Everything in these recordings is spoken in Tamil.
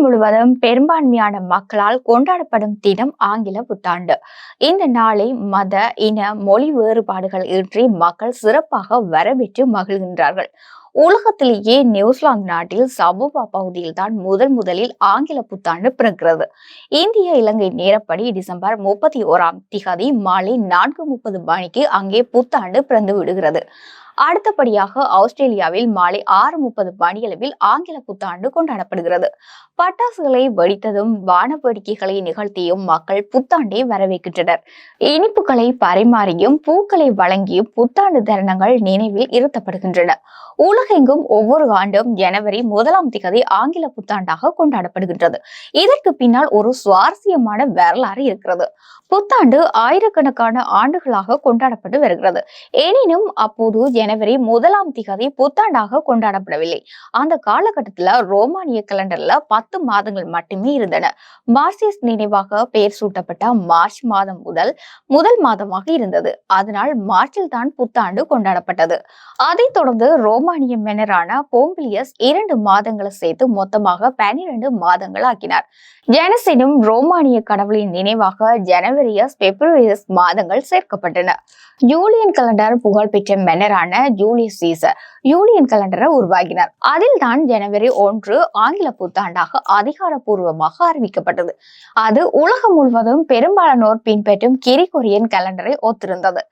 உலகம் முழுவதும் பெரும்பான்மையான மக்களால் கொண்டாடப்படும் தினம் ஆங்கில புத்தாண்டு. இந்த நாளை மத இன மொழி வேறுபாடுகள் இன்றி மக்கள் சிறப்பாக வரவேற்று மகிழ்கின்றார்கள். உலகத்திலேயே நியூசிலாந்து நாட்டில் சமூபா பகுதியில் தான் முதல் முதலில் ஆங்கில புத்தாண்டு பிறக்கிறது. இந்திய இலங்கை நேரப்படி டிசம்பர் முப்பத்தி ஓராம் திகதி மாலை நான்கு முப்பது மணிக்கு அங்கே புத்தாண்டு பிறந்து விடுகிறது. அடுத்தபடியாக ஆஸ்திரேலியாவில் மாலை ஆறு முப்பது மணியளவில் ஆங்கில புத்தாண்டு கொண்டாடப்படுகிறது. பட்டாசுகளை வெடித்ததும் வான வேடிக்கைகளை நிகழ்த்தியும் மக்கள் புத்தாண்டை வரவேற்கின்றனர். இனிப்புகளை பரிமாறியும் பூக்களை வழங்கியும் புத்தாண்டு தருணங்கள் நினைவில் இருத்தப்படுகின்றன. உலகெங்கும் ஒவ்வொரு ஆண்டும் ஜனவரி முதலாம் திகதி ஆங்கில புத்தாண்டாக கொண்டாடப்படுகின்றது. இதற்கு பின்னால் ஒரு சுவாரஸ்யமான வரலாறு இருக்கிறது. புத்தாண்டு ஆயிரக்கணக்கான ஆண்டுகளாக கொண்டாடப்பட்டு வருகிறது. எனினும் அப்போது ஜன ஜனவரி முதலாம் திகதி புத்தாண்டாக கொண்டாடப்படவில்லை. அந்த காலகட்டத்துல ரோமானிய கலண்டர்ல பத்து மாதங்கள் மட்டுமே இருந்தன. மார்சியஸ் நினைவாக பெயர் சூட்டப்பட்ட மார்ச் மாதம் முதல் முதல் மாதமாக இருந்தது. அதனால் மார்ச்சில் தான் புத்தாண்டு கொண்டாடப்பட்டது. அதைத் தொடர்ந்து ரோமானிய மன்னரான போம்பிலியஸ் இரண்டு மாதங்களை சேர்த்து மொத்தமாக பனிரெண்டு மாதங்கள் ஆக்கினார். ஜெனசினும் ரோமானிய கடவுளின் நினைவாக ஜனவரியஸ் பிப்ரவரியஸ் மாதங்கள் சேர்க்கப்பட்டன. ஜூலியன் கலண்டர் புகழ்பெற்ற மன்னரான ஜூலியஸ் சீசர் யூலியன் கலண்டரை உருவாக்கினார். அதில் தான் ஜனவரி ஒன்று ஆங்கில புத்தாண்டாக அதிகாரப்பூர்வமாக அறிவிக்கப்பட்டது. அது உலகம் முழுவதும் பெரும்பாலானோர் பின்பற்றும் கிரிகொரியன் கலண்டரை ஒத்திருந்தது.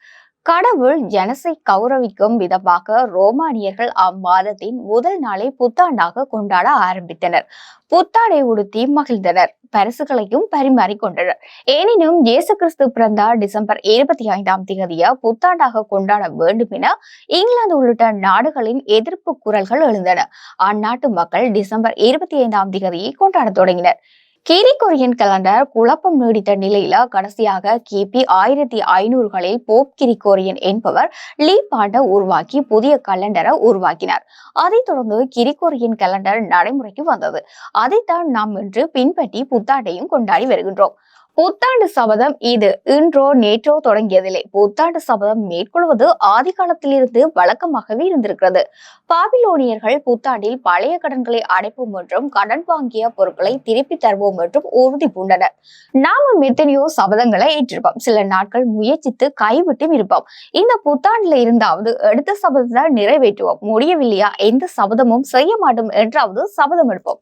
கடவுள் ஜனசை கௌரவிக்கும் விதமாக ரோமானியர்கள் அம்மாதத்தின் முதல் நாளை புத்தாண்டாக கொண்டாட ஆரம்பித்தனர். புத்தாடை உடுத்தி மகிழ்ந்தனர். பரிசுகளையும் பரிமாறிக்கொண்டனர் எனினும் இயேசு கிறிஸ்து பிறந்தார் டிசம்பர் இருபத்தி ஐந்தாம் தேதிய புத்தாண்டாக கொண்டாட வேண்டும் என இங்கிலாந்து உள்ளிட்ட நாடுகளின் எதிர்ப்பு குரல்கள் எழுந்தன. அந்நாட்டு மக்கள் டிசம்பர் இருபத்தி ஐந்தாம் தேதியை கொண்டாட தொடங்கினர். கிரிகொரியன் கலண்டர் குழப்பம் நீடித்த நிலையில கடைசியாக கிபி ஆயிரத்தி ஐநூறுகளில் போப் கிரிகோரியன் என்பவர் லீ பாண்ட உருவாக்கி புதிய கலண்டரை உருவாக்கினார். அதைத் தொடர்ந்து கிரிகோரியன் கலண்டர் நடைமுறைக்கு வந்தது. அதைத்தான் நாம் இன்று பின்பற்றி புத்தாண்டையும் கொண்டாடி வருகின்றோம். புத்தாண்டு சபதம் இது. இன்றோ நேற்றோ தொடங்கியதில்லை. புத்தாண்டு சபதம் மேற்கொள்வது ஆதி காலத்திலிருந்து வழக்கமாகவே இருந்திருக்கிறது. பாபிலோனியர்கள் புத்தாண்டில் பழைய கடன்களை அடைப்போம் என்றும் கடன் வாங்கிய பொருட்களை திருப்பி தருவோம் என்றும் உறுதி பூண்டனர். நாம எத்தனையோ சபதங்களை ஏற்றிருப்போம். சில நாட்கள் முயற்சித்து கைவிட்டும் இருப்போம். இந்த புத்தாண்டுல இருந்தாவது எடுத்த சபதத்தை நிறைவேற்றுவோம். முடியவில்லையா? எந்த சபதமும் செய்ய மாட்டோம் என்றாவது சபதம் எடுப்போம்.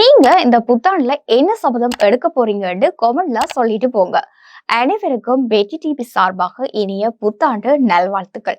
நீங்க இந்த புத்தாண்டுல என்ன சபதம் எடுக்க போறீங்கன்னு கொமெண்ட்ல சொல்லிட்டு போங்க. அனைவருக்கும் பெட்டி டிவி சார்பாக இனிய புத்தாண்டு நல்வாழ்த்துக்கள்.